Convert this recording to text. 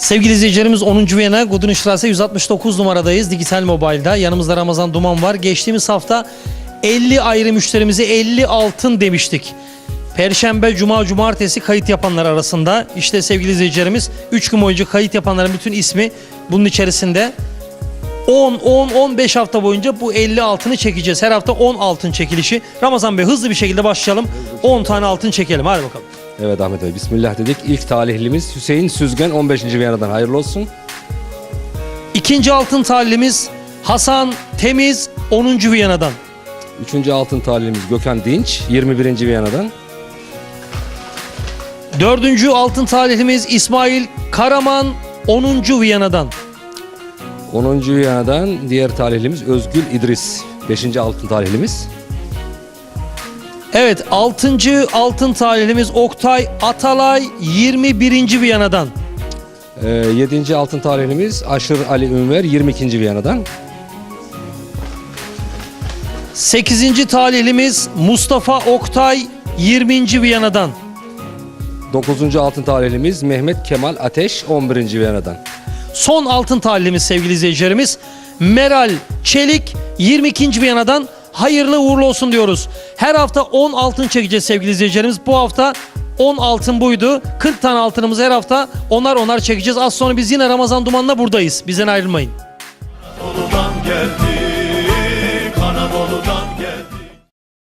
Sevgili izleyicilerimiz 10. Viyana Gudunstrasse 169 numaradayız. Dijital Mobile'da. Yanımızda Ramazan Duman var. Geçtiğimiz hafta 50 ayrı müşterimize 50 altın demiştik. Perşembe, Cuma, Cumartesi kayıt yapanlar arasında. İşte sevgili izleyicilerimiz 3 gün boyunca kayıt yapanların bütün ismi bunun içerisinde. 10, 10, 15 hafta boyunca bu 50 altını çekeceğiz. Her hafta 10 altın çekilişi. Ramazan Bey hızlı bir şekilde başlayalım. 10 tane altın çekelim. Hadi bakalım. Evet Ahmet Bey Bismillah dedik. İlk talihlimiz Hüseyin Süzgen 15. Viyana'dan hayırlı olsun. İkinci altın talihimiz Hasan Temiz 10. Viyana'dan. Üçüncü altın talihlimiz Gökhan Dinç 21. Viyana'dan. Dördüncü altın talihimiz İsmail Karaman 10. Viyana'dan. 10. Viyana'dan diğer talihlimiz Özgül İdris 5. altın talihlimiz. Evet altıncı altın talihimiz Oktay Atalay 21. Viyana'dan. Ee, 7. altın talihlimiz Aşır Ali Ünver 22. Viyana'dan. Sekizinci talihimiz Mustafa Oktay 20. Viyana'dan. 9. altın talihlimiz Mehmet Kemal Ateş 11. Viyana'dan. Son altın talihimiz sevgili izleyicilerimiz Meral Çelik 22. Viyana'dan hayırlı uğurlu olsun diyoruz. Her hafta 10 altın çekeceğiz sevgili izleyicilerimiz. Bu hafta 10 altın buydu. 40 tane altınımız her hafta onar onar çekeceğiz. Az sonra biz yine Ramazan Duman'la buradayız. Bizden ayrılmayın. Geldi